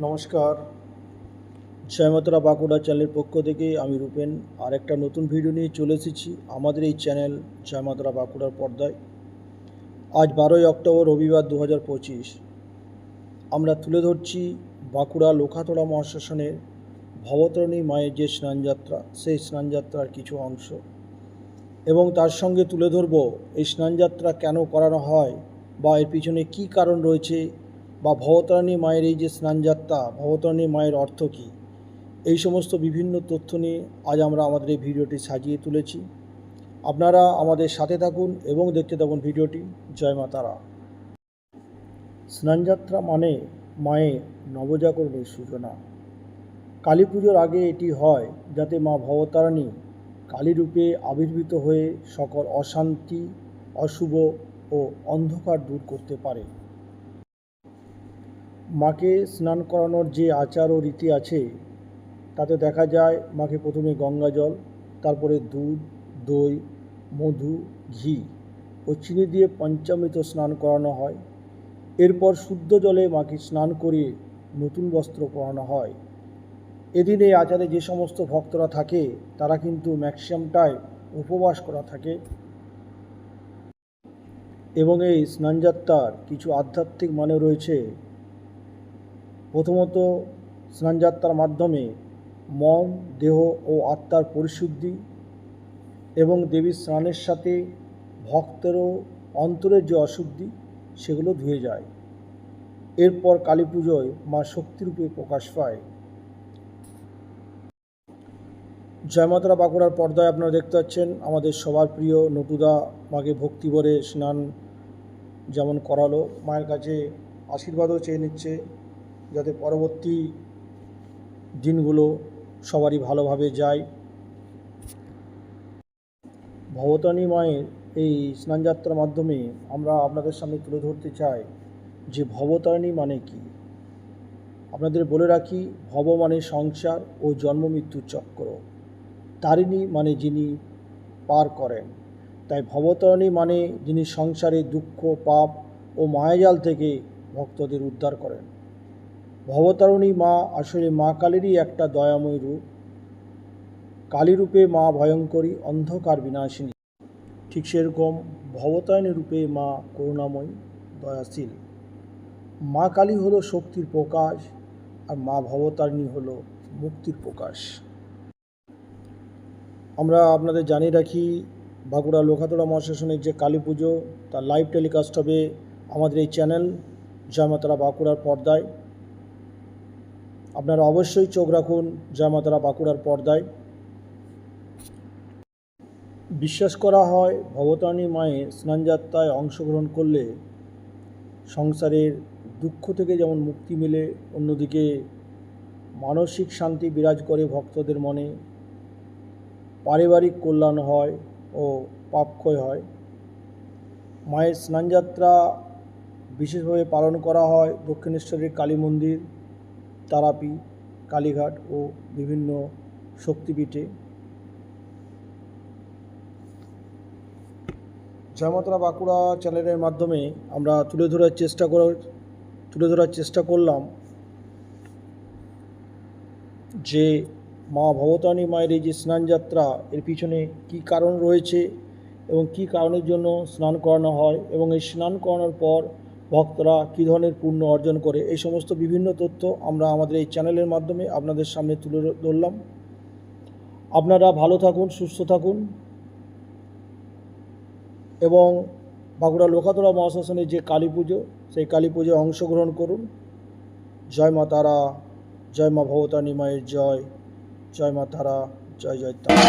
নমস্কার। জয়মাতরা বাঁকুড়া চ্যানেলের পক্ষ থেকে আমি রূপেন। আর একটা নতুন ভিডিও নিয়ে চলে এসেছি আমাদের এই চ্যানেল জয়মাতরা বাঁকুড়ার পর্দায়। আজ বারোই অক্টোবর, রবিবার দু হাজার পঁচিশ। আমরা তুলে ধরছি বাঁকুড়া লোখাতড়া মহাশ্মশানের ভবতরণী মায়ের যে স্নানযাত্রা, সেই স্নানযাত্রার কিছু অংশ। এবং তার সঙ্গে তুলে ধরব, এই স্নানযাত্রা কেন করানো হয় বা এর পিছনে কী কারণ রয়েছে বা ভবতারিণী মায়ের এই যে স্নানযাত্রা, ভবতারিণী মায়ের অর্থ কী? এই সমস্ত বিভিন্ন তথ্য নিয়ে আজ আমরা আমাদের এই ভিডিওটি সাজিয়ে তুলেছি। আপনারা আমাদের সাথে থাকুন এবং দেখতে থাকুন ভিডিওটি। জয় মা তারা। স্নানযাত্রা মানে মায়ের নবজাগরণের সূচনা। কালী পুজোর আগে এটি হয় যাতে মা ভবতারিণী কালীরূপে আবির্ভূত হয়ে সকল অশান্তি, অশুভ ও অন্ধকার দূর করতে পারে। মাকে স্নান করানোর যে আচার ও রীতি আছে, তাতে দেখা যায় মাকে প্রথমে গঙ্গা জল, তারপরে দুধ, দই, মধু, ঘি ও চিনি দিয়ে পঞ্চামৃত স্নান করানো হয়। এরপর শুদ্ধ জলে মাকে স্নান করিয়ে নতুন বস্ত্র পরানো হয়। এদিন এই আচারে যে সমস্ত ভক্তরা থাকে, তারা কিন্তু ম্যাক্সিমামটাই উপবাস করা থাকে। এবং এই স্নানযাত্রার কিছু আধ্যাত্মিক মানে রয়েছে প্রথমত স্নানযাত্রার মাধ্যমে মন, দেহ ও আত্মার পরিশুদ্ধি এবং দেবীর স্নানের সাথে ভক্তেরও অন্তরের যে অশুদ্ধি, সেগুলো ধুয়ে যায়। এরপর কালী পুজোয় মা শক্তিরূপে প্রকাশ পায়। জয়মাতারা বাঁকুড়ার পর্দায় আপনারা দেখতে পাচ্ছেন, আমাদের সবার প্রিয় নটুদা মাকে ভক্তি ভরে স্নান যেমন করালো, মায়ের কাছে আশীর্বাদও চেয়ে নিচ্ছে। যাতে পরবর্তী দিনগুলো সবারই ভালোভাবে যায়। ভবতানী মায়ের এই স্নানযাত্রার মাধ্যমে আমরা আপনাদের সামনে তুলে ধরতে চাই যে ভবতারিণী মানে কি? আপনাদের বলে রাখি, ভব মানে সংসার ও জন্ম মৃত্যুর চক্র। তারিণী মানে যিনি পার করেন। তাই ভবতারিণী মানে যিনি সংসারে দুঃখ, পাপ ও মায়াজাল থেকে ভক্তদের উদ্ধার করেন। ভবতারিণী মা আসলে মা কালীরই একটা দয়াময় রূপ। কালীরূপে মা ভয়ঙ্করী, অন্ধকার বিনাশিনী। ঠিক সেরকম ভবতারিণী রূপে মা করুণাময়ী, দয়াশীল। মা কালী হলো শক্তির প্রকাশ আর মা ভবতারিণী হলো মুক্তির প্রকাশ। আমরা আপনাদের জানিয়ে রাখি, বাঁকুড়া লোখাতড়া মহাশাসনের যে কালী পুজো, তার লাইভ টেলিকাস্ট হবে আমাদের এই চ্যানেল জয়মাতারা বাঁকুড়ার পর্দায়। আপনারা অবশ্যই চোখ রাখুন জয়মাতারা বাঁকুড়ার পর্দায়। বিশ্বাস করা হয় ভবতারিণী মায়ের স্নানযাত্রায় অংশগ্রহণ করলে সংসারের দুঃখ থেকে যেমন মুক্তি মেলে, অন্যদিকে মানসিক শান্তি বিরাজ করে ভক্তদের মনে পারিবারিক কল্যাণ হয় ও পাপক্ষয় হয়। মায়ের স্নানযাত্রা বিশেষভাবে পালন করা হয় দক্ষিণেশ্বরের কালী মন্দির তারাপীঠ, কালীঘাট ও বিভিন্ন শক্তিপীঠে। জয়মাতরা বাঁকুড়া চ্যানেলের মাধ্যমে আমরা তুলে ধরার চেষ্টা করে, তুলে ধরার চেষ্টা করলাম যে মা ভবতারিণী মায়ের এই যে স্নানযাত্রা, এর পিছনে কী কারণ রয়েছে এবং কী কারণের জন্য স্নান করানো হয় এবং এই স্নান করানোর পর ভক্তরা কী ধরনের পুণ্য অর্জন করে, এই সমস্ত বিভিন্ন তথ্য আমরা আমাদের এই চ্যানেলের মাধ্যমে আপনাদের সামনে তুলে ধরলাম। আপনারা ভালো থাকুন, সুস্থ থাকুন এবং বাঁকুড়া লোকাতলা মহাশাসনের যে কালী পুজো, সেই কালী পুজোয় অংশগ্রহণ করুন। জয় মা তারা, জয় মা ভবতারিণী মায়ের জয় জয় মা তারা, জয় জয় তারা